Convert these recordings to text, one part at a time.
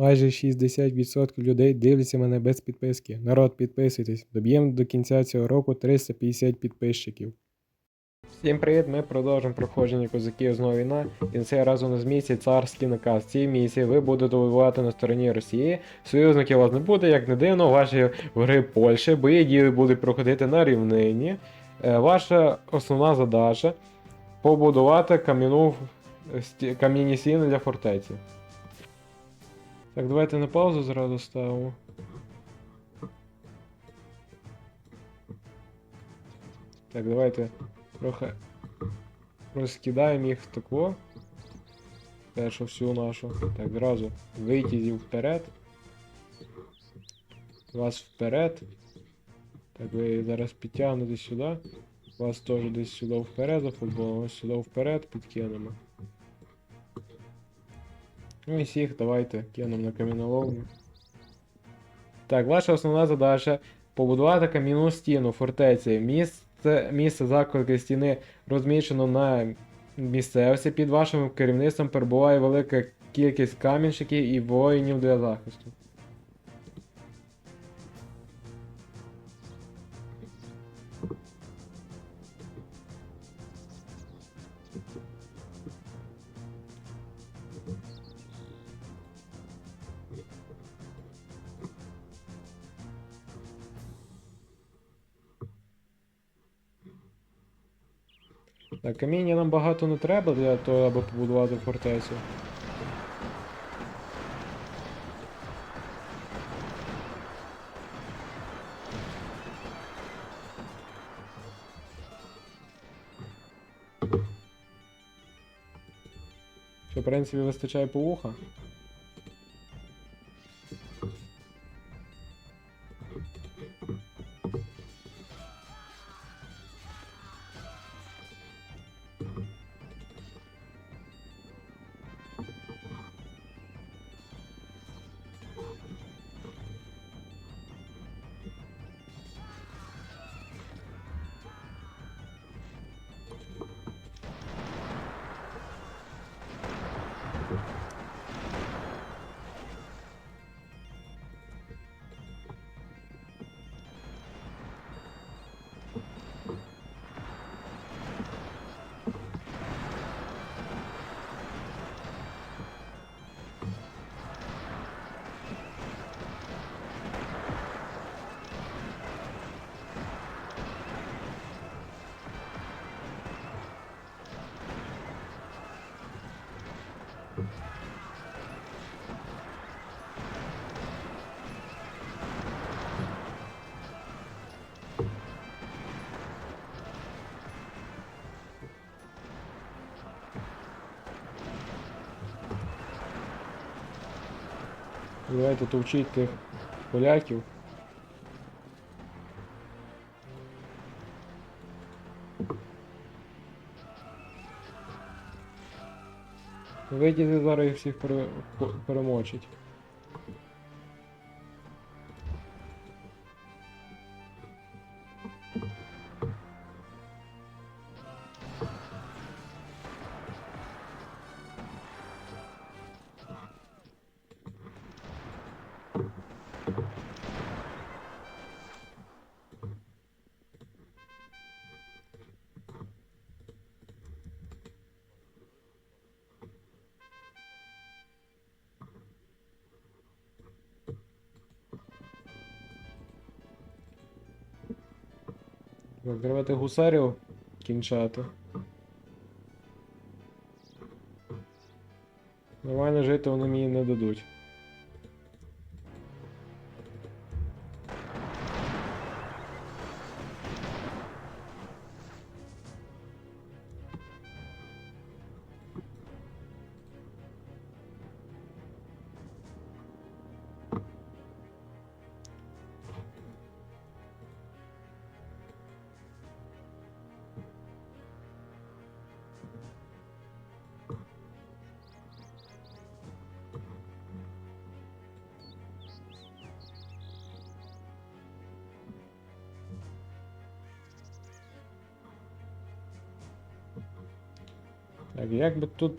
Майже 60% людей дивляться мене без підписки. Народ, підписуйтесь. Доб'ємо до кінця цього року 350 підписчиків. Всім привіт! Ми продовжуємо проходження козаків знову війна. І на цей раз у нас місії царський наказ. Цій місії ви будете воювати на стороні Росії. Союзників у вас не буде, як не дивно, ваші гри Польщі, бої дії будуть проходити на рівнині. Е, Ваша основна задача побудувати кам'яні стіни для фортеці. Так, давайте на паузу зразу ставимо. Так, давайте трохи розкидаємо їх тако. Першу всю нашу. Так, зразу витязів вперед. Вас вперед. Так, ви зараз підтягнете сюди. Вас теж десь сюди вперед за футболом, ось сюди вперед підкинемо. Ну і всіх давайте кинемо на каміноломню. Так, ваша основна задача побудувати кам'яну стіну фортеці. Місце, місце закладки стіни розміщено на місцевості. Під вашим керівництвом перебуває велика кількість камінщиків і воїнів для захисту. Так, каміння нам багато не треба для того, аби побудувати фортецю. Що, в принципі, вистачає повуха? Давайте товчіть тих поляків. Вийдіть зараз їх всіх перемочить. Давайте гусарів кінчати. Нормально жити вони мені не дадуть. Так, як би тут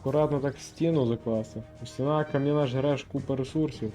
акуратно так стіну закласти. Стіна кам'яна жреш купа ресурсів.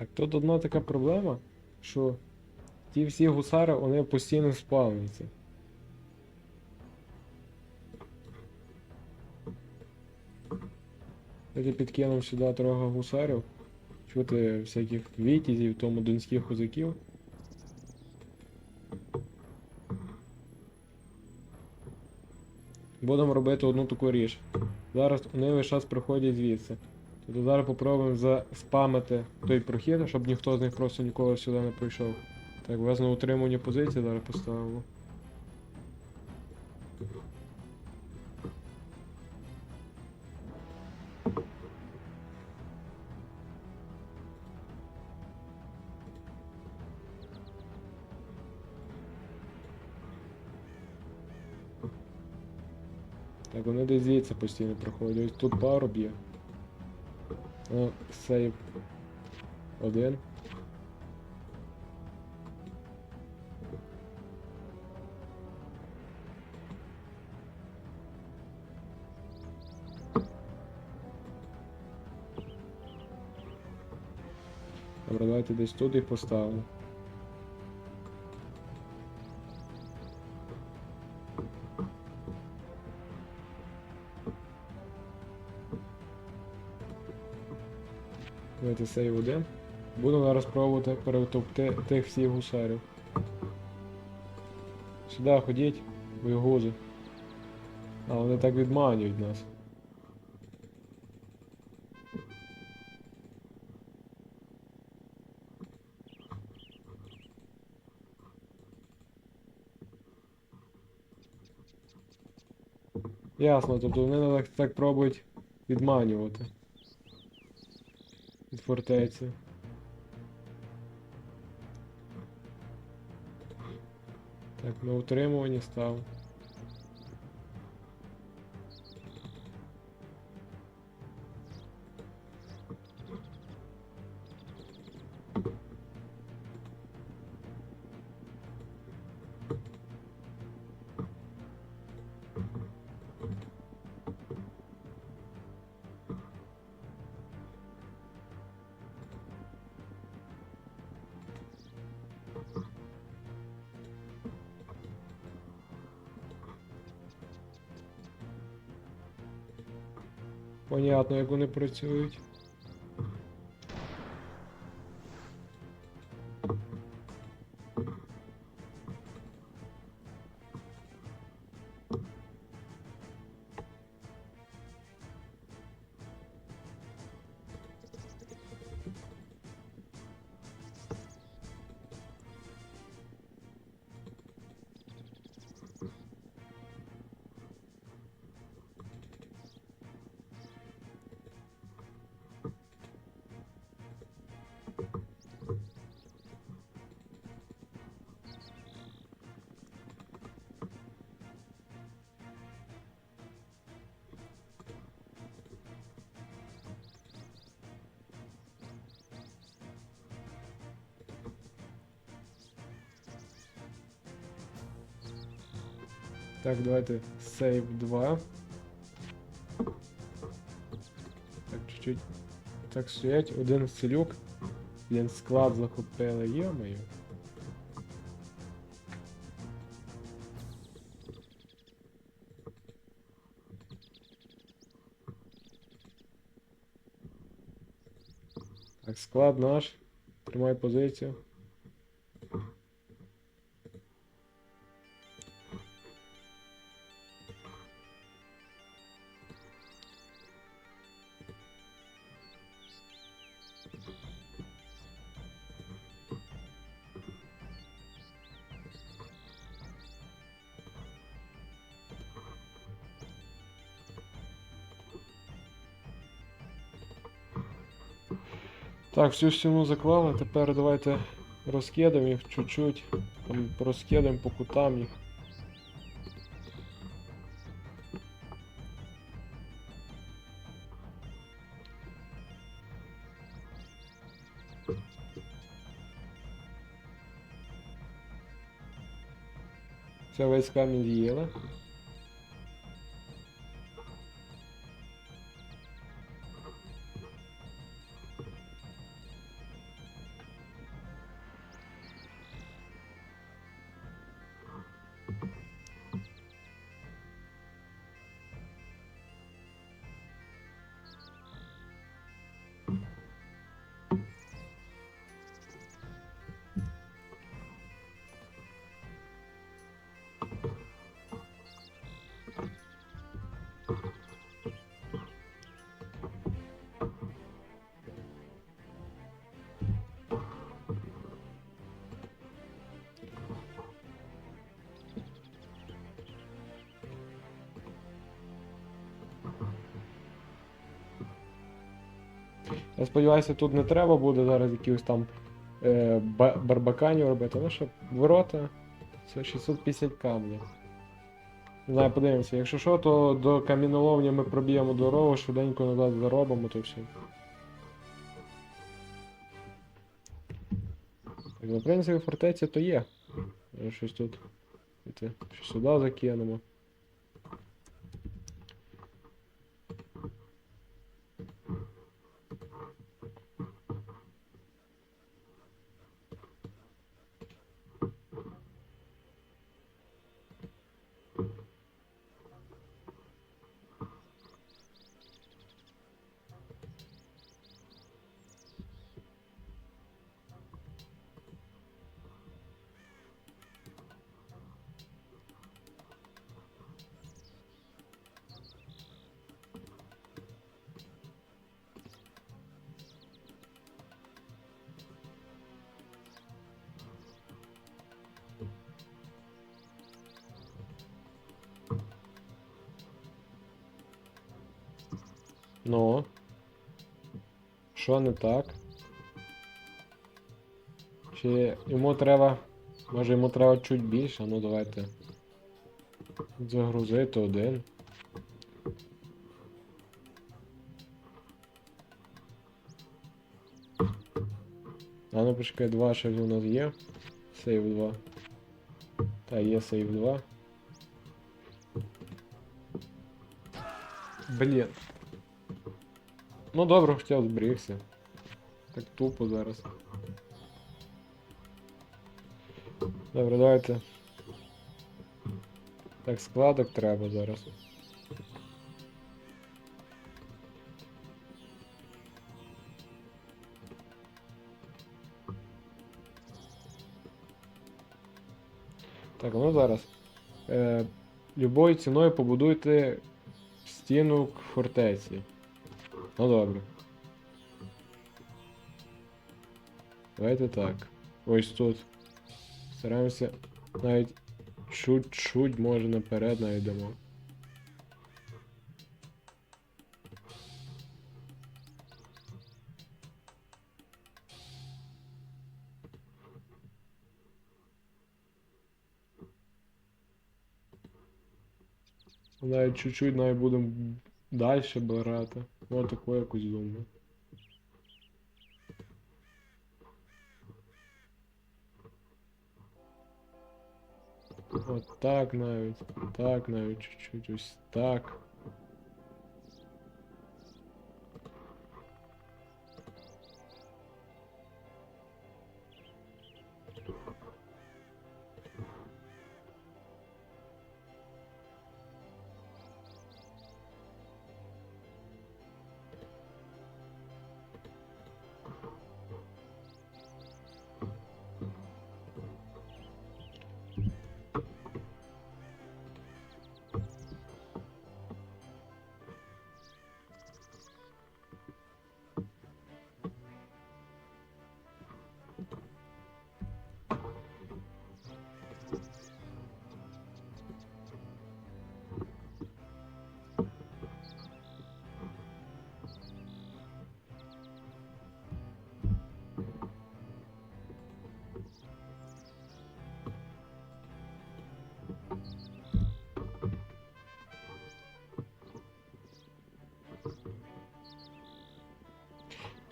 Так, тут одна така проблема, що ті всі гусари вони постійно спавняться. Я підкинув сюди трохи гусарів. Чути всяких вітязів, тому донських козаків. Будемо робити одну таку річ. Зараз вони весь час приходять звідси. Тобто зараз попробуємо заспамити той прохід, щоб ніхто з них просто ніколи сюди не прийшов. Так, вас на утримування позиції зараз поставимо. Так, вони десь звідси постійно проходять. Тут пару б'є. Сейв. Один. Добре, давайте десь тут їх поставимо. Давайте сейв один. Буду зараз пробувати перетовкти тих всіх гусарів. Сюди ходіть, боєгузи. А вони так відманюють нас. Ясно, тобто вони так, так пробують відманювати від. Так, на утримуванні став. Понятно, як вони працюють. Так, давайте save 2. Так, чуть-чуть. Так, стоять, один селюк. Блін, склад захопили, йо-моє. Так, склад наш. Тримай позицію. Так, всю стіну заклали, тепер давайте розкидаємо їх чуть-чуть. Розкидаємо по кутам їх. Все, весь камінь з'їли. Я сподіваюся, тут не треба буде зараз якихось там е, барбаканів робити. Ну що, ворота це 650 камнів. Не знаю, подивимося. Якщо що, то до каміноловні ми проб'ємо дорогу, швиденько назад заробимо, то все. Так, ну, в принципі, фортеця то є. Щось тут. Це, що сюди закинемо. Ну. Що не так? Чи йому треба. Може йому треба чуть більше, ну давайте. Загрузити один. А ну почекай, два ще в нас є. Сейв 2. Та є сейв 2. Блін. Ну добре, б зберігся. Так тупо зараз. Добре, давайте. Так, складок треба зараз. Так, ну зараз. Е, любою ціною побудуйте стіну к фортеці. Ну добре. Давайте так. Ось тут. Стараємося навіть чуть-чуть може наперед навіть йдемо. Навіть чуть-чуть навіть будемо далі брати. Ось таку якусь думаю. От так навіть. Так навіть чуть-чуть ось так.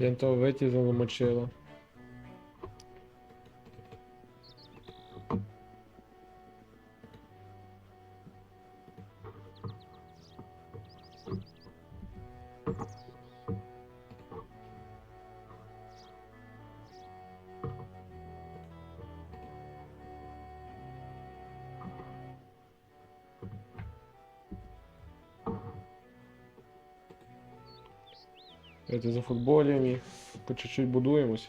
Лентовиті замочила. Это за футболем по чуть-чуть будуємось.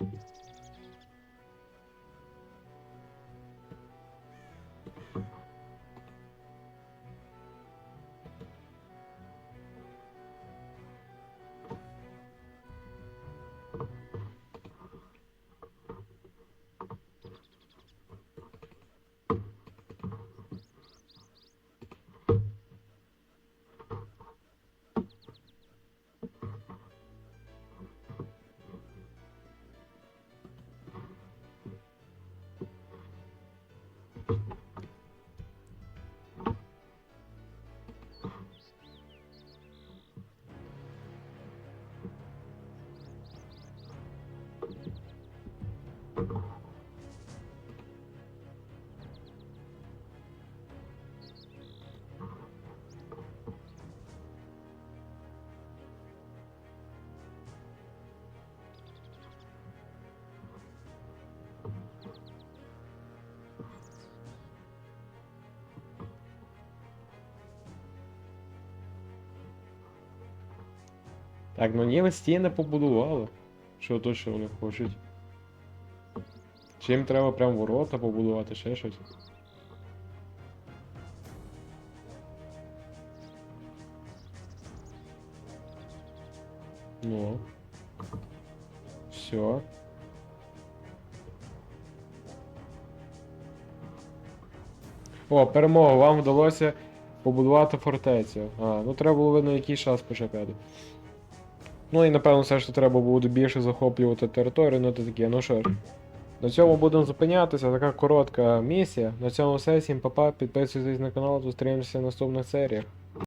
Так, ну ніби стіни побудували. Що то, що вони хочуть. Чи їм треба прям ворота побудувати, ще щось. Ну. Все. О, перемога, вам вдалося побудувати фортецю. А, ну треба було видно якийсь час почекати. Ну і напевно все ж треба буде більше захоплювати територію, ну то таке, ну що ж. На цьому будемо зупинятися, така коротка місія. На цьому все, всім папа, підписуйтесь на канал, зустрінемося в наступних серіях.